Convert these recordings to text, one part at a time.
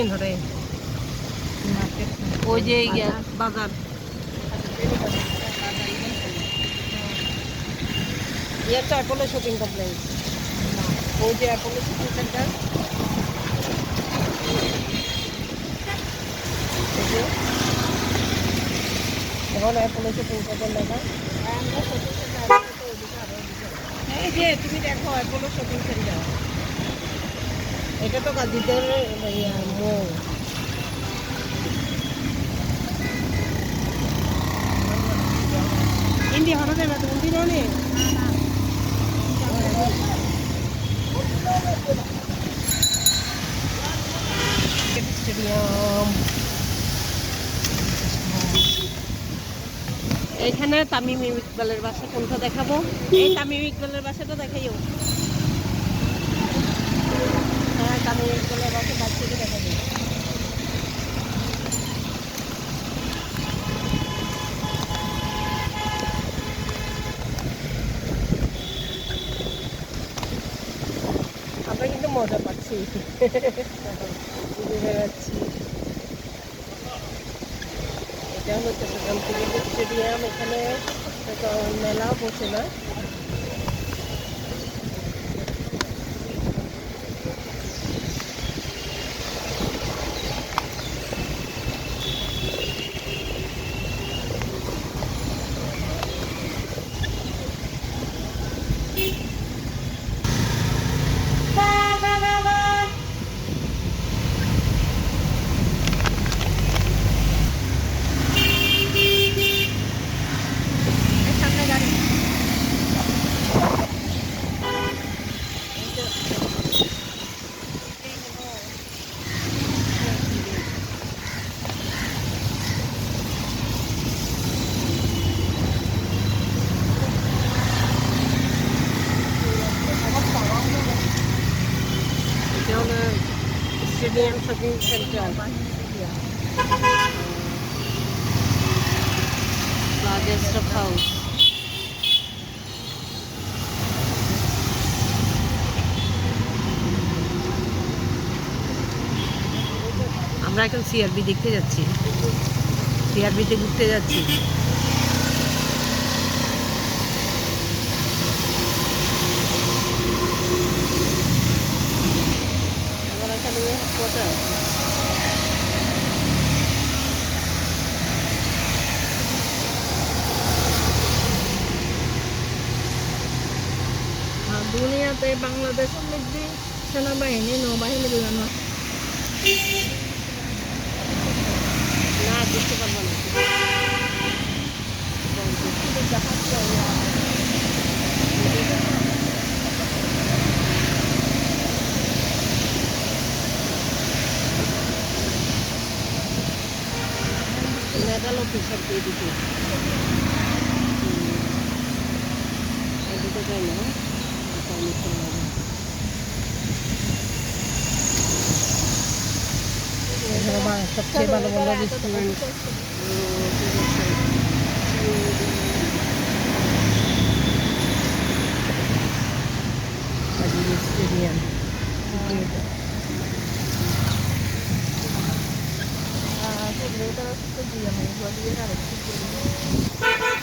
In হরে ওই যে বাজার। তো অ্যাপোলো শপিং কমপ্লেক্স ওই যে অ্যাপোলো শপিং সেন্টার এখন অ্যাপোলো শপিং সেন্টার লেখা। এই যে তুমি দেখো অ্যাপোলো শপিং সেন্টার এটা তো মোড় ইন্ডিয়া হঠাৎ এবার তুমি দিন অনেক এখানে তামিম ইকবালের বাসা কোনটা দেখাবো? এই তামিম ইকবালের বাসাটা দেখাইও। থেকে আমরা কিন্তু মজা পাচ্ছি। ঘুরে বেড়াচ্ছি এটা হলো চট্টগ্রাম ক্রিকেট স্টেডিয়াম, এখানে মেলাও বসে না সামনে গাড়ি এটা হলো house. আমরা এখন সিআরবি দেখতে যাচ্ছি সিআরবিতে ঘুরতে যাচ্ছি এবার এখানে হাসপাতাল আর দুনিয়াতে বাংলাদেশের মধ্যে সেনাবাহিনী নৌবাহিনী বিমান না। বুঝতে পারব না। মেডাল অফিসার দিয়ে দিতে এদিকে যাই না এটা আমি চলে যাব। এখানে বা- সবচেয়ে ভালো ভালো রেস্টুরেন্ট স্টেডিয়াম চট্টগ্রামের সুন্দর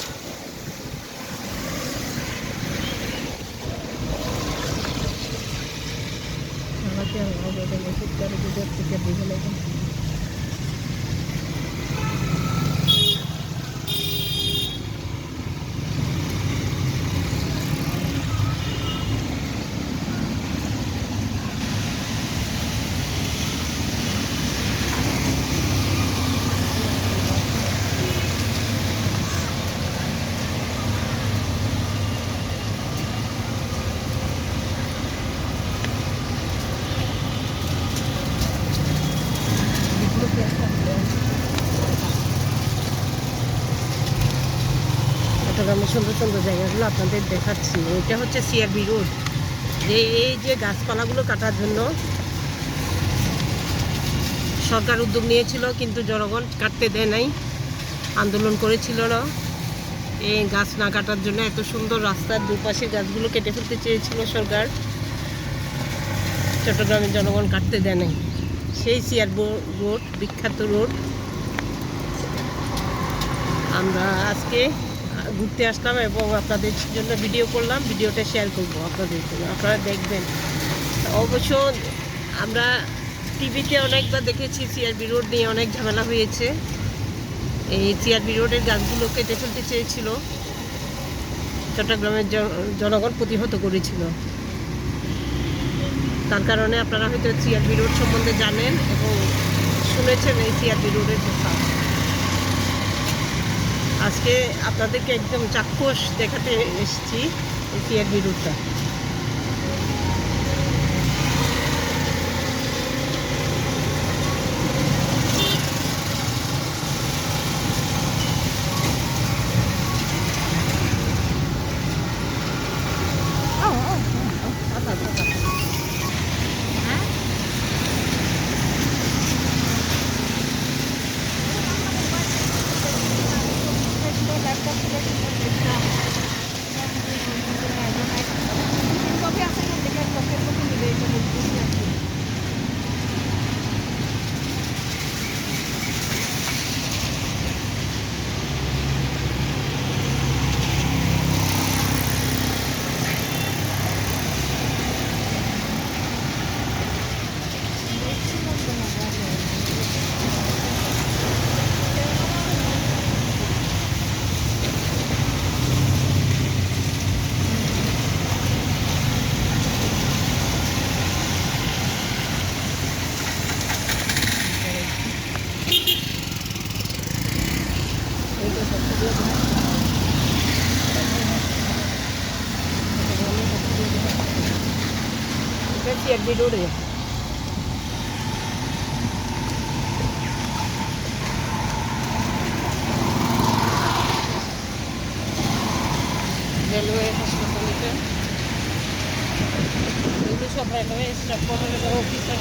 সুন্দর জায়গাগুলো আপনাদের দেখাচ্ছি। এটা হচ্ছে সিআরবি রোড যে এই যে গাছপালাগুলো কাটার জন্য সরকার উদ্যোগ নিয়েছিল, কিন্তু জনগণ কাটতে দেয় নাই, আন্দোলন করেছিল না। এই গাছ না কাটার জন্য এত সুন্দর রাস্তার দুপাশে গাছগুলো কেটে ফেলতে চেয়েছিল সরকার। চট্টগ্রামের জনগণ কাটতে দেয় নাই। সেই সিয়ার রোড বিখ্যাত রোড আমরা আজকে ঘুরতে আসলাম এবং আপনাদের জন্য ভিডিও করলাম ভিডিওটা শেয়ার করব আপনাদের জন্য। আপনারা দেখবেন। অবশ্য আমরা টিভিতে অনেকবার দেখেছি সিআরবি রোড নিয়ে অনেক ঝামেলা হয়েছে। এই সিআরবি রোডের গাছগুলো কেটে ফেলতে চেয়েছিল। চট্টগ্রামের জন- জনগণ প্রতিহত করেছিল। তার কারণে আপনারা হয়তো সিআরবি রোড সম্বন্ধে জানেন এবং শুনেছেন এই সিআরবি রোডের কথা। আজকে আপনাদেরকে একদম চাক্ষুষ দেখাতে এসেছি এই সিআরবি রোডটা সিআরবি রোডে রেলওয়ে হাসপাতাল এটা এগুলো সব রেলওয়ে স্টাফ কোয়ার্টারের অফিসার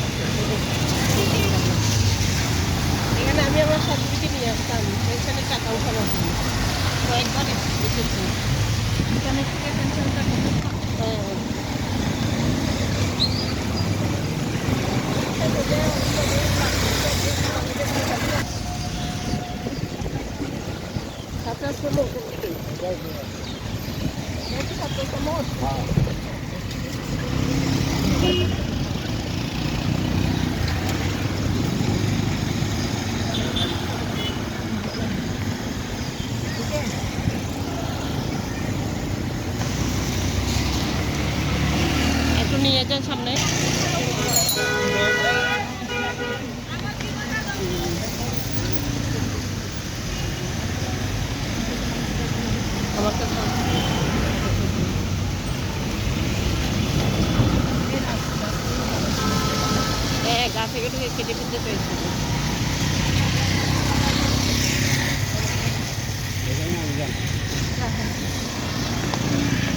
এখানে আমি আমার সবদিকে নিয়ে আসতাম এখানে টাকা উঠানোর জন্য কয়েকবার এসেছি হ্যাঁ সাথে আসলে একটু নিয়ে যান সামনে আমার কাছে হ্যাঁ গা থেকে ঢুকে কেটে ফেলতে পেরেছি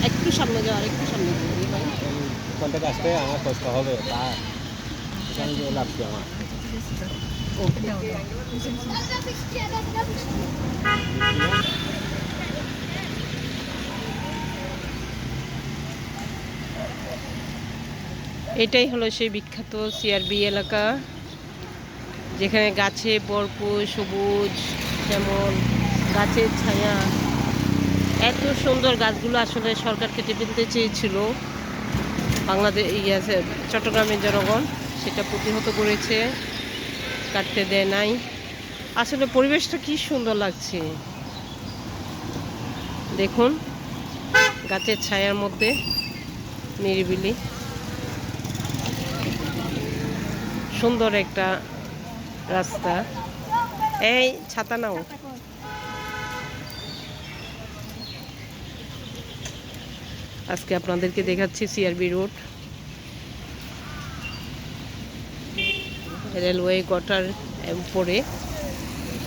একটু সামনে যাওয়ার একটু সামনে যাওয়ার ভাই কন্ট্যাক্ট আসবে আমার কষ্ট হবে তা আমার। এটাই হলো সেই বিখ্যাত সিআরবি এলাকা, যেখানে গাছে ভরপুর সবুজ, যেমন গাছের ছায়া। এত সুন্দর গাছগুলো আসলে সরকার কেটে ফেলতে চেয়েছিল বাংলাদেশ ইয়ে চট্টগ্রামের জনগণ সেটা প্রতিহত করেছে, কাটতে দেয় নাই। আসলে পরিবেশটা কি সুন্দর লাগছে। দেখুন, গাছের ছায়ার মধ্যে নিরিবিলি। সুন্দর একটা রাস্তা। এই, ছাতা নাও। আজকে আপনাদেরকে দেখাচ্ছি সিআরবি রোড রেলওয়ে কোয়ার্টার পরে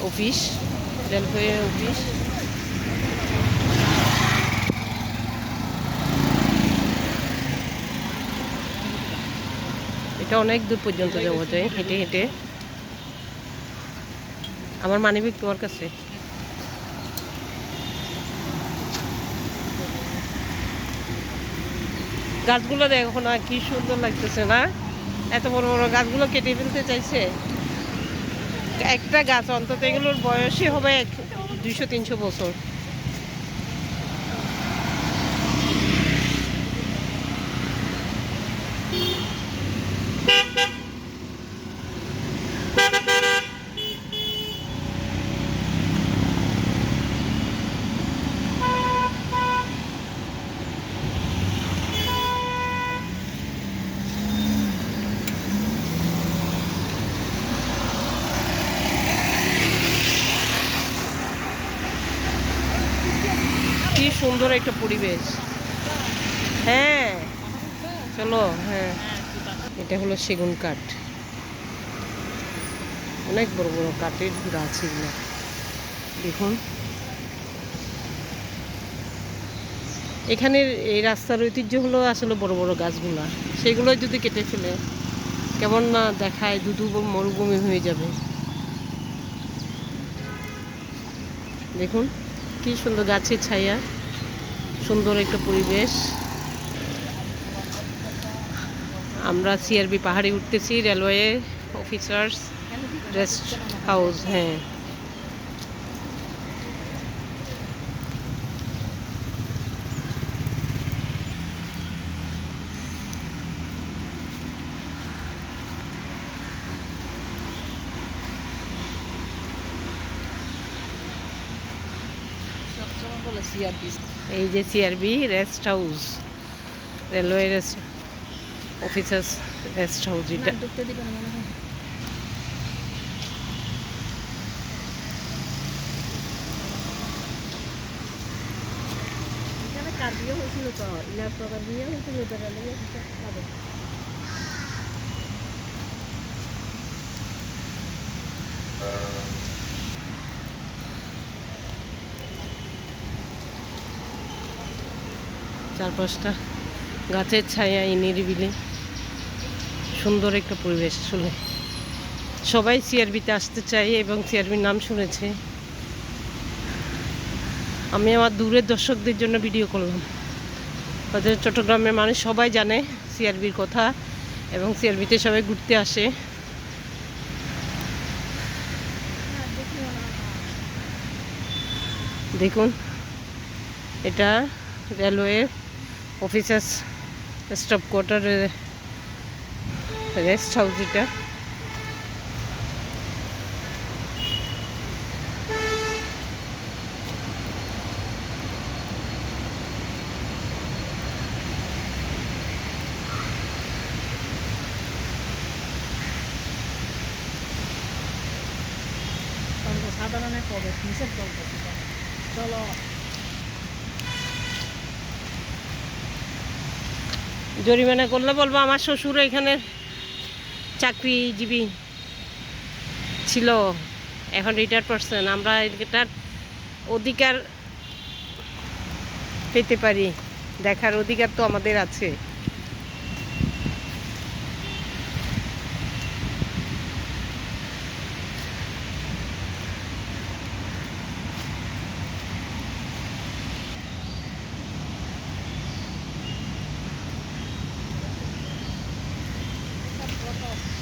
অফিস রেলওয়ে অফিস এটা অনেক দূর পর্যন্ত যাওয়া যায় হেঁটে হেঁটে। আমার মানিব্যাগ তোমার কাছে? গাছগুলো দেখো না কি সুন্দর লাগতেছে না? এত বড় বড় গাছগুলো কেটে ফেলতে চাইছে। একটা গাছ অন্তত এগুলোর বয়সই হবে এক দুইশো, তিনশো বছর। সুন্দর একটা পরিবেশ। হ্যাঁ চলো হ্যাঁ। এটা হলো সেগুন কাঠ। অনেক বড় বড় কাঠের গাছ এগুলো। দেখুন। এখানের এই রাস্তার ঐতিহ্য হলো আসলে বড় বড় গাছগুলা। সেগুলো যদি কেটে ফেলে, কেমন না দেখায়, দুধু মরুভূমি হয়ে যাবে। দেখুন, কি সুন্দর গাছের ছায়া। সুন্দর একটা পরিবেশ। আমরা সিআরবি পাহাড়ে উঠতেছি রেলওয়ে অফিসার্স রেস্ট হাউস হ্যাঁ। সবসময় বলে সিআরপি এই যে CRB rest house railway rest officers rest house এটা। কার বিয়ে হয়েছিল তো ইলার প্রকার বিয়ে হয়েছিল তো চারপাশটা গাছের ছায়া, এই নিরিবিলি। সুন্দর একটা পরিবেশ আসলে। সবাই সিআরবিতে আসতে চাই এবং সিআরবির নাম শুনেছে। আমি আমার দূরের দর্শকদের জন্য ভিডিও করলাম। হয়তো চট্টগ্রামের মানুষ সবাই জানে সিআরবির কথা এবং সিআরবিতে সবাই ঘুরতে আসে। দেখুন, এটা রেলওয়ে অফিসার্স স্টাফ কোয়ার্টারের রেস্ট হাউস এটা। সাধারণে প্রবেশ নিষেধ করবে চলো। জরিমানা করলে বলব আমার শ্বশুর এখানে চাকরিজীবী ছিল, এখন রিটায়ার পারসন আমরা এটার অধিকার পেতে পারি, দেখার অধিকার তো আমাদের আছে।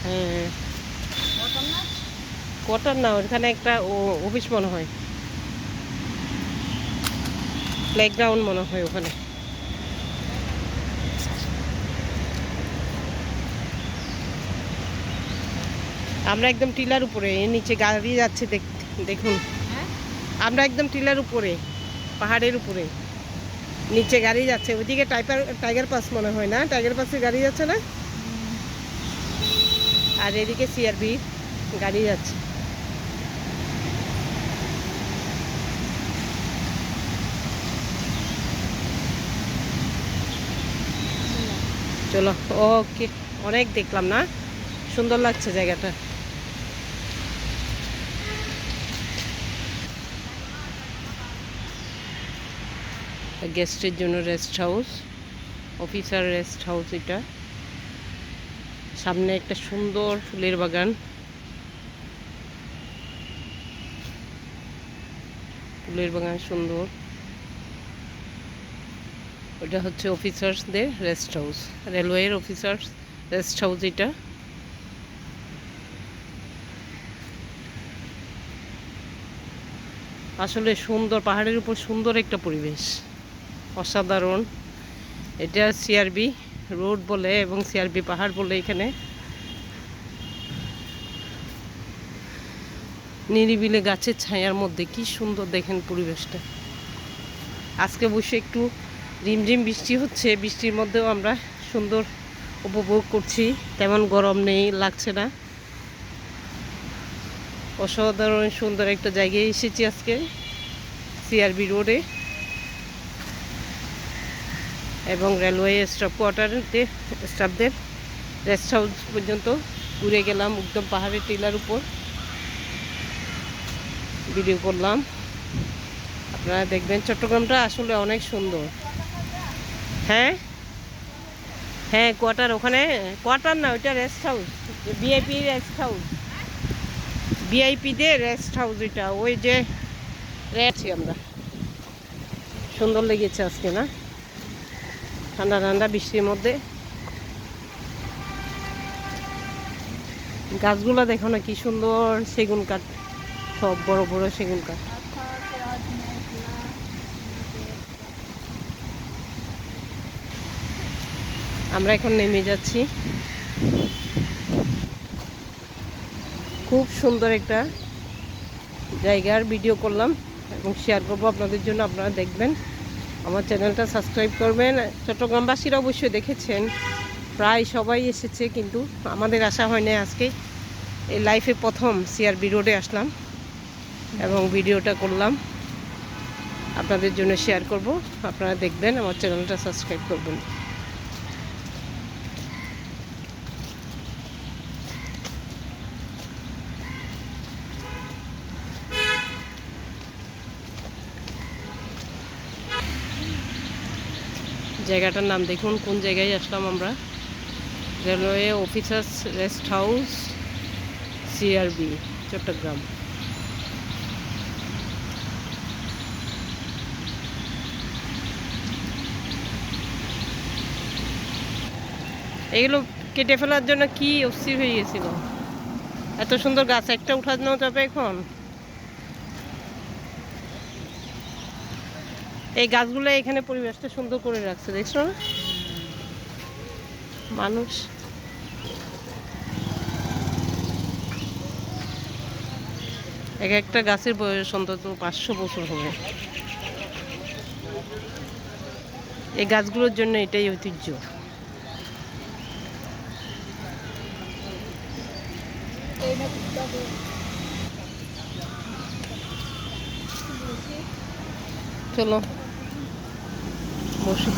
হ্যাঁ। কোয়ার্টার না ওখানে একটা অফিস মনে হয়। প্লেগ্রাউন্ড মনে হয় ওখানে। আমরা একদম টিলার উপরে এর নিচে গাড়ি যাচ্ছে দেখ- দেখুন। হ্যাঁ? আমরা একদম টিলার উপরে পাহাড়ের উপরে। নিচে গাড়ি যাচ্ছে ওইদিকে টাইপার টাইগার পাস মনে হয় না? টাইগার পাসে গাড়ি যাচ্ছে না? আর এদিকে সিআরবি গাড়ি যাচ্ছে। চলো, ওকে, অনেক দেখলাম না? সুন্দর লাগছে জায়গাটা। গেস্টের জন্য rest house officer rest house এটা। সামনে একটা সুন্দর ফুলের বাগান। ফুলের বাগান সুন্দর। ওটা হচ্ছে অফিসার্সদের রেস্ট হাউস, রেলওয়ের অফিসার্স রেস্ট হাউস এটা। আসলে সুন্দর, পাহাড়ের উপর সুন্দর একটা পরিবেশ। অসাধারণ। এটা সিআরবি। রোড বলে এবং সিআরবি পাহাড় বলে এখানে। নিরিবিলে গাছের ছায়ার মধ্যে কি সুন্দর দেখেন পরিবেশটা। আজকে বসে একটু রিমঝিম বৃষ্টি হচ্ছে, বৃষ্টির মধ্যেও আমরা সুন্দর উপভোগ করছি। তেমন গরম নেই, লাগছে না। অসাধারণ সুন্দর একটা জায়গায় এসেছি আজকে, সিআরবি রোডে। এবং রেলওয়ে স্টাফ কোয়ার্টারতে স্টাফদের রেস্ট হাউস পর্যন্ত ঘুরে গেলাম একদম পাহাড়ের টিলার উপর। ভিডিও করলাম। আপনারা দেখবেন চট্টগ্রামটা আসলে অনেক সুন্দর। হ্যাঁ? হ্যাঁ কোয়ার্টার ওখানে কোয়ার্টার না, ওইটা rest house VIP rest house ভিআইপিদের rest house ওইটা, ওই যে রেছি আমরা। সুন্দর লেগেছে আজকে, না? ঠান্ডা ঠান্ডা বৃষ্টির মধ্যে। গাছগুলো দেখো না কি সুন্দর সেগুন কাঠ, সব বড় বড় সেগুন কাঠ। আমরা এখন নেমে যাচ্ছি। খুব সুন্দর একটা জায়গার ভিডিও করলাম এবং শেয়ার করব আপনাদের জন্য, আপনারা দেখবেন। আমার চ্যানেলটা সাবস্ক্রাইব করবেন। চট্টগ্রামবাসীরা অবশ্যই দেখেছেন। প্রায় সবাই এসেছে, কিন্তু আমাদের আসা না আজকে। এই লাইফে প্রথম সিআরবি রোডে আসলাম এবং ভিডিওটা করলাম। আপনাদের জন্য শেয়ার করব। আপনারা দেখবেন, আমার চ্যানেলটা সাবস্ক্রাইব করবেন। জায়গাটার নাম দেখুন, কোন জায়গায় আসলাম আমরা। Railway officers rest house CRB Chattogram. এগুলো কেটে ফেলার জন্য কি অস্থির হয়ে গেছিল? এত সুন্দর গাছ একটা উঠানো যাবে এখন? এই গাছগুলো এখানে পরিবেশটা সুন্দর করে রাখছে, দেখছ না? মানুষ। এক একটা গাছের বয়স অন্তত পাঁচশো বছর হবে। এই গাছগুলোর জন্য এটাই ঐতিহ্য। চলো। বসি।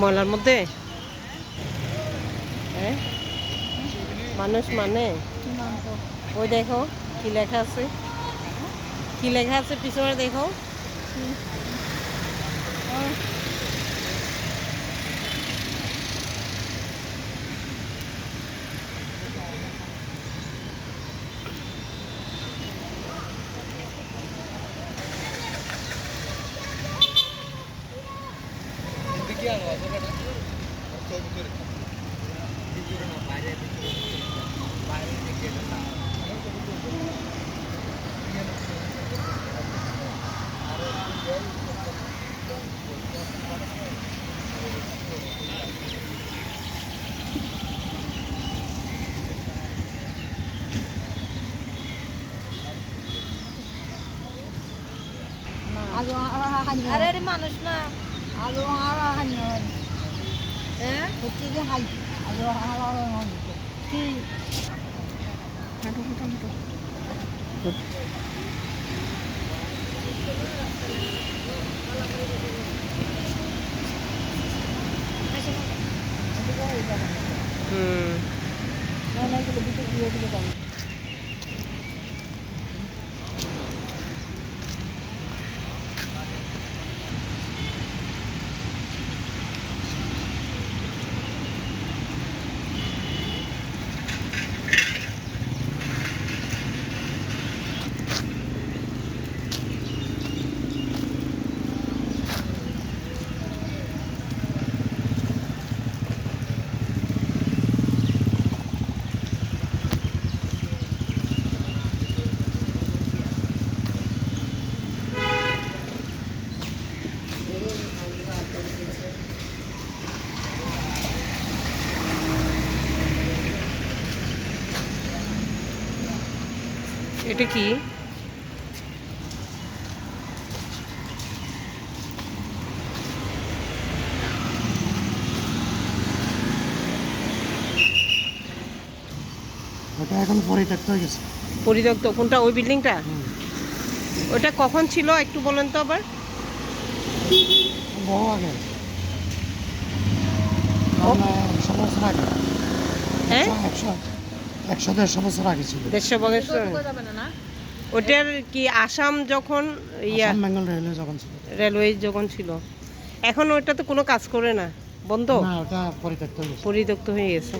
ময়লার মধ্যে? হ্যাঁ? মানুষ মানে? ওই দেখো, কি লেখা আছে? কি লেখা আছে পিছনে দেখো? আরে আরে মানুষ না। আলো হারা হানি হ্যাঁ হচ্ছে যে হাই আলো কি? হাঁটো হাঁটো হাঁটো হুম। না না এগুলো দুটো দিয়ে দিলে এটা কি? ওটা এখন পরিত্যক্ত হয়ে গেছে। পরিত্যক্ত। কোনটা? ওই বিল্ডিংটা? ওটা কখন ছিল? একটু বলেন তো আবার। বহু আগে। হ্যাঁ? একশো দেড়শো বছর আগে ছিল। দেড়শো বছর ওটার কি আসাম যখন ইয়া বেঙ্গল রেলওয়ে যখন ছিল। রেলওয়ে যখন ছিল। এখন ওটা তো কোনো কাজ করে না। বন্ধ? না ওটা পরিত্যক্ত হয়ে পরিত্যক্ত হয়ে গেছে।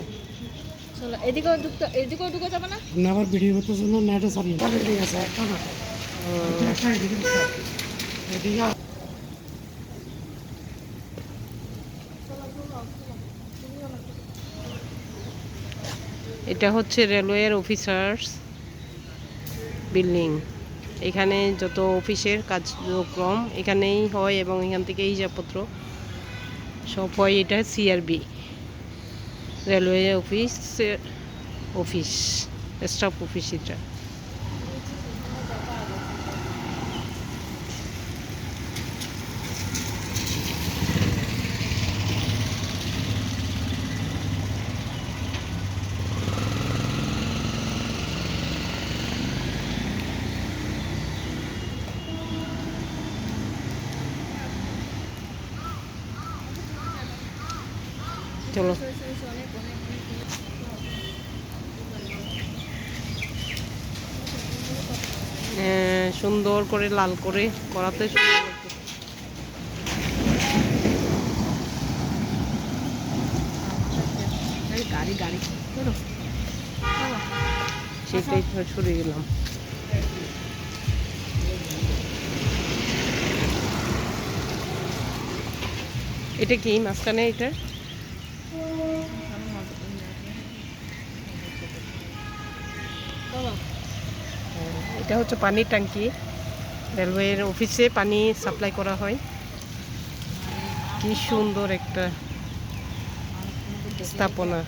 চলো এদিকেও ঢুকতে এদিকেও ঢুকে যাবে না? আপনি আবার ভিডিও করতে জন্য নেটে চালিয়ে বিল্ডিং আছে একটা না। এদিকে দিতে হবে। এদিকে এটা হচ্ছে রেলওয়ের অফিসার্স বিল্ডিং। এখানে যত অফিসের কার্যক্রম এখানেই হয় এবং এখান থেকে হিসাবপত্র সব হয়। এটা সিআরবি রেলওয়ে অফিসের অফিস, স্টাফ অফিস এটা চলো হ্যাঁ, সুন্দর করে লাল করে করাতে গাড়ি গাড়ি। সেটাই সরে গেলাম। এটা কি মাঝখানে এটা? এটা হচ্ছে পানির ট্যাঙ্কি। রেলওয়ের অফিসে পানি সাপ্লাই করা হয়। কি সুন্দর একটা স্থাপনা।